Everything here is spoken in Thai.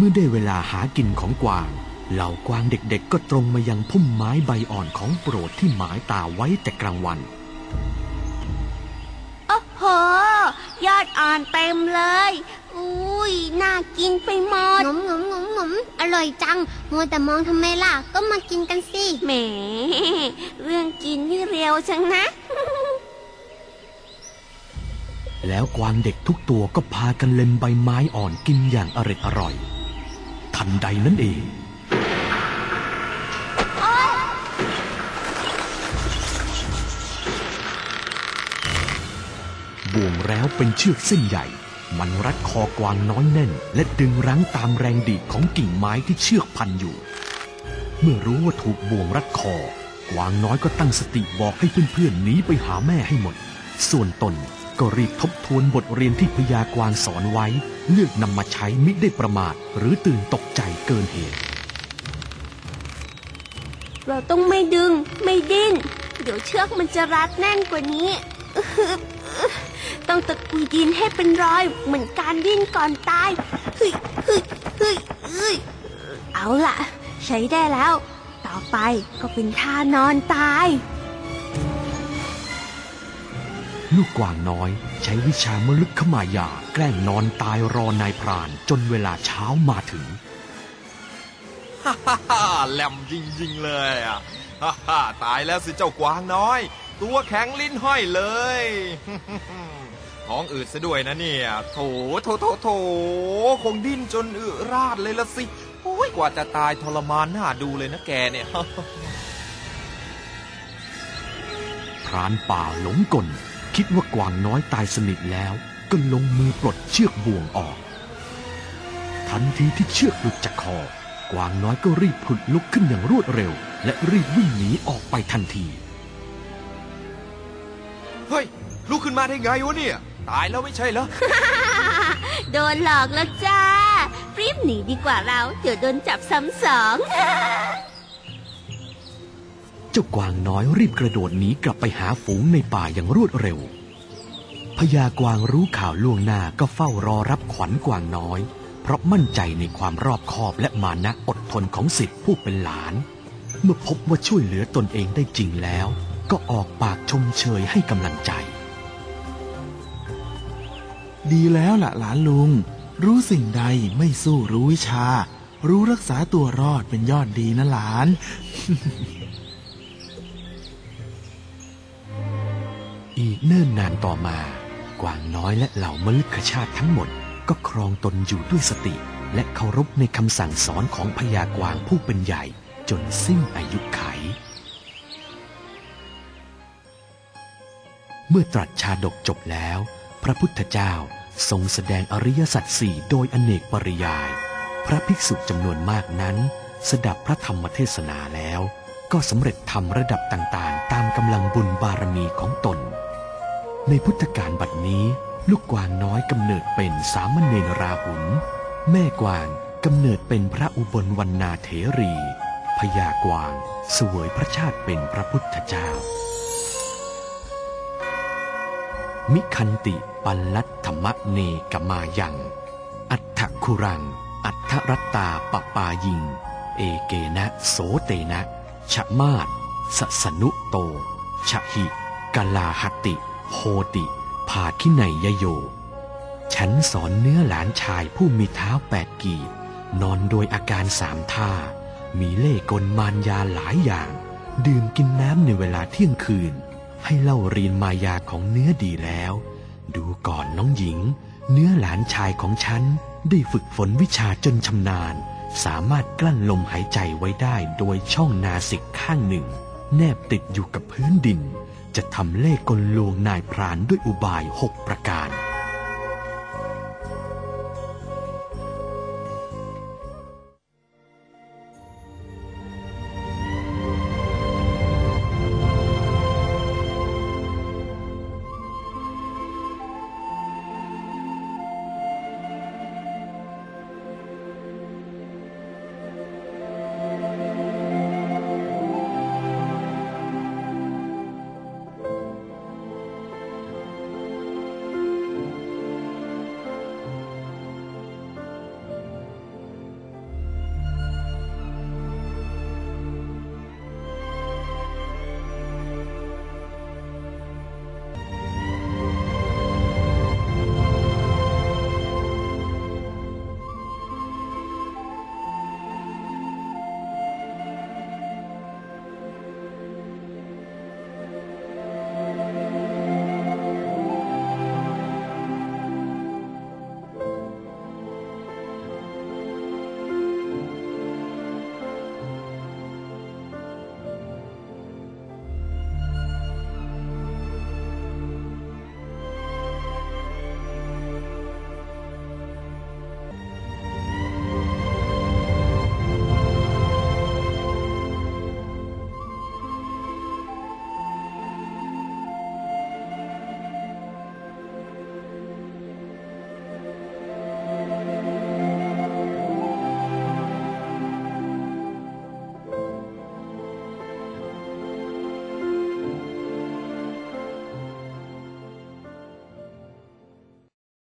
เมื่อได้เวลาหากินของกวาง เหล่ากวางเด็กๆ ก็ตรงมายังพุ่มไม้ใบอ่อนของโปรดที่หมายตาไว้แต่กลางวันโอ้โห ยอดอ่อนเต็มเลย อุ้ย น่ากินไปหมดงมงมงมงมอร่อยจัง มัวแต่มองทำไมล่ะ ก็มากินกันสิ แหม เรื่องกินนี่เร็วจังนะ แล้วกวางเด็กทุกตัวก็พากันเล็มใบไม้อ่อนกินอย่างอร็ดอร่อยทั นใดนั้นเองบ่วงแล้วเป็นเชือกเส้นใหญ่ มันรัดคอกวางน้อยแน่น และดึงรั้งตามแรงดีดของกิ่งไม้ที่เชือกพันอยู่ เมื่อรู้ว่าถูกบ่วงรัดคอ กวางน้อยก็ตั้งสติบอกให้เพื่อนๆหนีไปหาแม่ให้หมด ส่วนตน ก็รีบทบทวนบทเรียนที่พญากวางสอนไว้ เลือกนำมาใช้มิได้ประมาท หรือตื่นตกใจเกินเหตุ เราต้องไม่ดึง ไม่ดิ้น เดี๋ยวเชือกมันจะรัดแน่นกว่านี้ต้องตะกุยดินให้เป็นรอยเหมือนการดิ้นก่อนตายเฮ้ยเฮ้ยเฮ้ยเฮ้ยเอาล่ะ ใช้ได้แล้ว ต่อไปก็เป็นท่านอนตาย ลูกกวางน้อยใช้วิชามลึกขมายา แกล้งนอนตายรอนายพรานจนเวลาเช้ามาถึงฮ่าฮ่าฮ่าแหลมจริงๆเลยอะฮ่าฮ่าตายแล้วสิเจ้ากวางน้อย ตัวแข็งลิ้นห้อยเลยท้องอืดซะด้วยนะเนี่ย โถโถโถโถคงดิ้นจนอึราดเลยละสิโอ้ยกว่าจะตายทรมานน่าดูเลยนะแกเนี่ยพรานป่าหลงกล คิดว่ากวางน้อยตายสนิทแล้วก็ลงมือปลดเชือกบ่วงออก ทันทีที่เชือกหลุดจากคอ กวางน้อยก็รีบผุดลุกขึ้นอย่างรวดเร็ว และรีบวิ่งหนีออกไปทันที เฮ้ย ลุกขึ้นมาได้ไงวะเนี่ย ตายแล้วไม่ใช่เหรอ โดนหลอกแล้วจ้ารีบหนีดีกว่าเรา เดี๋ยวโดนจับซ้ำสองเจ้ากวางน้อยรีบกระโดดหนีกลับไปหาฝูงในป่าอย่างรวดเร็วพญากวางรู้ข่าวล่วงหน้าก็เฝ้ารอรับขวัญกวางน้อย เพราะมั่นใจในความรอบคอบและมานะอดทนของสิทธิผู้เป็นหลาน เมื่อพบว่าช่วยเหลือตนเองได้จริงแล้ว ก็ออกปากชมเชยให้กำลังใจ ดีแล้วล่ะหลานลุง รู้สิ่งใดไม่สู้รู้วิชา รู้รักษาตัวรอดเป็นยอดดีนะหลาน อีกเนิ่นนานต่อมา กวางน้อยและเหล่ามลึกชาติทั้งหมด ก็ครองตนอยู่ด้วยสติ และเคารพในคำสั่งสอนของพญากวางผู้เป็นใหญ่ จนสิ้นอายุไข เมื่อตรัสชาดกจบแล้ว พระพุทธเจ้าทรงแสดงอริยสัจสี่โดยอเนกปริยาย พระภิกษุจำนวนมากนั้น สดับพระธรรมเทศนาแล้ว ก็สำเร็จทำระดับต่างๆ ตามกำลังบุญบารมีของตน ในพุทธกาลบัดนี้ ลูกกวางน้อยกำเนิดเป็นสามเณรราหุลแม่กวางกำเนิดเป็นพระอุบลวรรณาเถรีพญากวางเสวยพระชาติเป็นพระพุทธเจ้า มิคันติปัลลัตธรรมเนกมายัง อัฏฐคุรัง อัฏฐรัตตาปปายิง เอเกนะโสเตนะ ชะมาศสสนุโต ชะหิกลาหติ โหติภาคิไนยโย ฉันสอนเนื้อหลานชายผู้มีเท้าแปดกีนอนโดยอาการสามท่า มีเล่กลมารยาหลายอย่าง ดื่มกินน้ำในเวลาเที่ยงคืน ให้เล่าเรียนมายาของเนื้อดีแล้ว ดูก่อนน้องหญิง เนื้อหลานชายของฉันได้ฝึกฝนวิชาจนชำนาญ สามารถกลั้นลมหายใจไว้ได้โดยช่องนาสิกข้างหนึ่ง แนบติดอยู่กับพื้นดิน จะทำเล่กลลวงนายพรานด้วยอุบายหกประการ